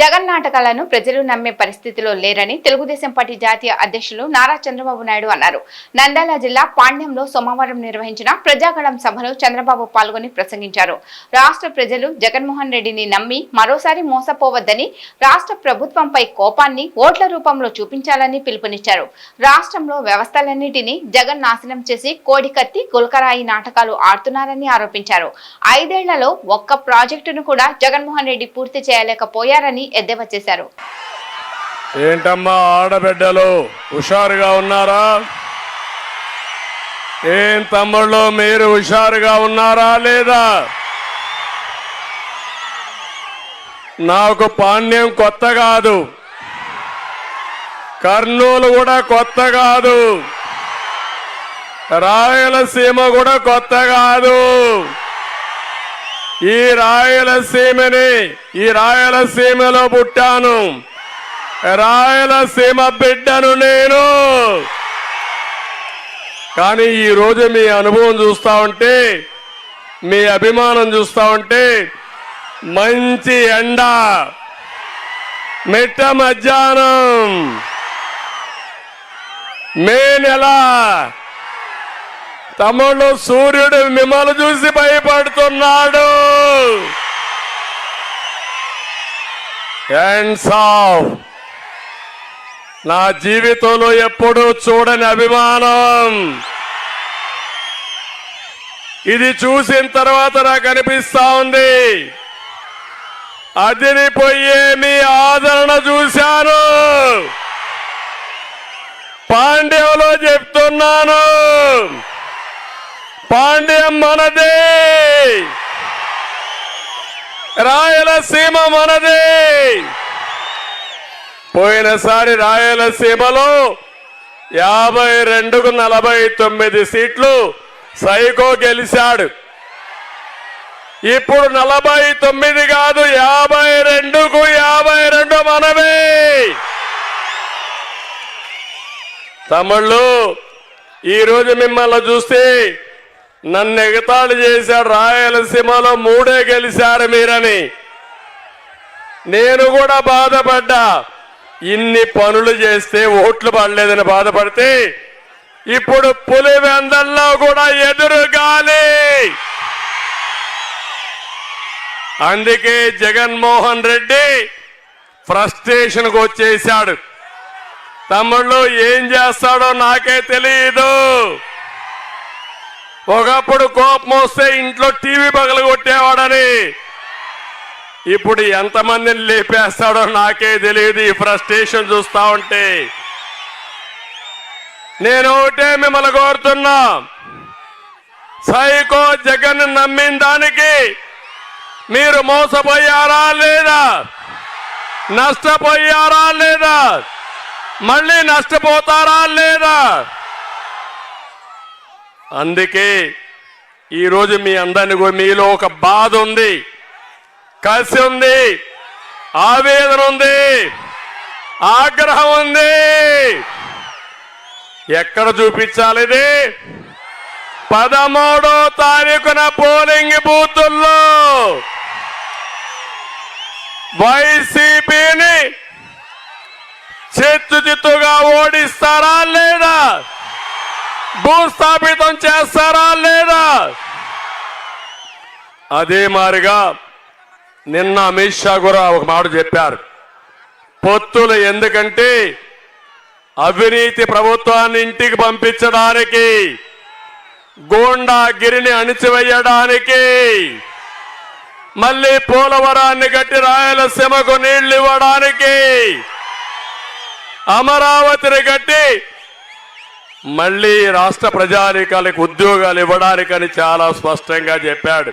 జగన్ నాటకాలను ప్రజలు నమ్మే పరిస్థితిలో లేరని తెలుగుదేశం పార్టీ జాతీయ అధ్యక్షులు నారా చంద్రబాబు నాయుడు అన్నారు. నంద్యాల జిల్లా పాండ్యంలో సోమవారం నిర్వహించిన ప్రజాగళం సభలో చంద్రబాబు పాల్గొని ప్రసంగించారు. రాష్ట్ర ప్రజలు జగన్మోహన్ రెడ్డిని నమ్మి మరోసారి మోసపోవద్దని రాష్ట్ర ప్రభుత్వంపై కోపాన్ని ఓట్ల రూపంలో చూపించాలని పిలుపునిచ్చారు. రాష్ట్రంలో వ్యవస్థలన్నింటినీ జగన్ నాశనం చేసి కోడికత్తి గుల్కరాయి నాటకాలు ఆడుతున్నారని ఆరోపించారు. ఐదేళ్ళలో ఒక్క ప్రాజెక్టును కూడా జగన్మోహన్ రెడ్డి పూర్తి చేయలేకపోయారని ఎద్దేవా చేశారు ఏంటమ్మా ఆడబిడ్డలు? హుషారుగా ఉన్నారా? ఏం తమ్ముళ్ళు మీరు హుషారుగా ఉన్నారా లేదా? నాకు పాణ్యం కొత్త కాదు. కర్నూలు కూడా కొత్త కాదు. రాయలసీమ కూడా కొత్త కాదు. ఈ రాయలసీమని ఈ రాయలసీమలో పుట్టాను. రాయలసీమ బిడ్డను నేను. కానీ ఈరోజు మీ అనుభవం చూస్తా ఉంటే మీ అభిమానం చూస్తా ఉంటే మంచి ఎండ. మిట్ట మధ్యాహ్నం. మే నెల. తమ్ముళ్ళు సూర్యుడు మిమ్మల్ని చూసి భయపడుతున్నాడు. హ్యాండ్స్ ఆఫ్ నా జీవితంలో ఎప్పుడూ చూడని అభిమానం. ఇది చూసిన తర్వాత నాకు అనిపిస్తా ఉంది. అదిరిపోయే మీ ఆదరణ చూశాను. పాండ్యంలో చెప్తున్నాను. పాండ్యం మనదే. రాయలసీమ మనదే. పోయినసారి రాయలసీమలో యాభై రెండుకు నలభై తొమ్మిది సీట్లు సైకో గెలిచాడు. ఇప్పుడు నలభై తొమ్మిది కాదు యాభై రెండుకు యాభై రెండు మనమే తమ్ముళ్ళు ఈరోజు మిమ్మల్ని చూస్తే నన్ను ఎగతాళి చేశాడు రాయలసీమలో మూడే గెలిచారు మీరని. నేను కూడా బాధపడ్డా. ఇన్ని పనులు చేస్తే ఓట్లు పడలేదని బాధపడితే ఇప్పుడు పులివెందల్లో కూడా ఎదురుగాలి అందుకే జగన్మోహన్ రెడ్డి ఫ్రస్ట్రేషన్కి వచ్చేసాడు తమ్ముళ్ళు ఏం చేస్తాడో నాకే తెలియదు ఒకప్పుడు కోపం వస్తే ఇంట్లో టీవీ పగలు కొట్టేవాడని. ఇప్పుడు ఎంతమందిని లేపేస్తాడో నాకే తెలియదు ఈ ఫ్రస్ట్రేషన్ చూస్తా ఉంటే. నేను ఒకటే మిమ్మల్ని కోరుతున్నా. సైకో జగన్ నమ్మిన దానికి మీరు మోసపోయారా లేదా? నష్టపోయారా లేదా? మళ్ళీ నష్టపోతారా లేదా? అందుకే ఈరోజు మీ అందరిని మీలో ఒక బాధ ఉంది. కసి ఉంది. ఆవేదన ఉంది. ఆగ్రహం ఉంది. ఎక్కడ చూపించాలి ఇది? పదమూడో తారీఖున పోలింగ్ బూతుల్లో వైసీపీని చిత్తుచిత్తుగా ఓడిస్తారా లేదా? భూస్థాపితం చేస్తారా లేదా? అదే మారిగా నిన్న అమిత్ షా కూడా ఒక మాట చెప్పారు. పొత్తులు ఎందుకంటే అవినీతి ప్రభుత్వాన్ని ఇంటికి పంపించడానికి గోండా గిరిని అణిచివేయడానికి మళ్ళీ పోలవరాన్ని కట్టి రాయలసీమకు నీళ్ళు ఇవ్వడానికి అమరావతిని కట్టి మళ్ళీ రాష్ట్ర ప్రజానికాలకు ఉద్యోగాలు ఇవ్వడానికని చాలా స్పష్టంగా చెప్పాడు.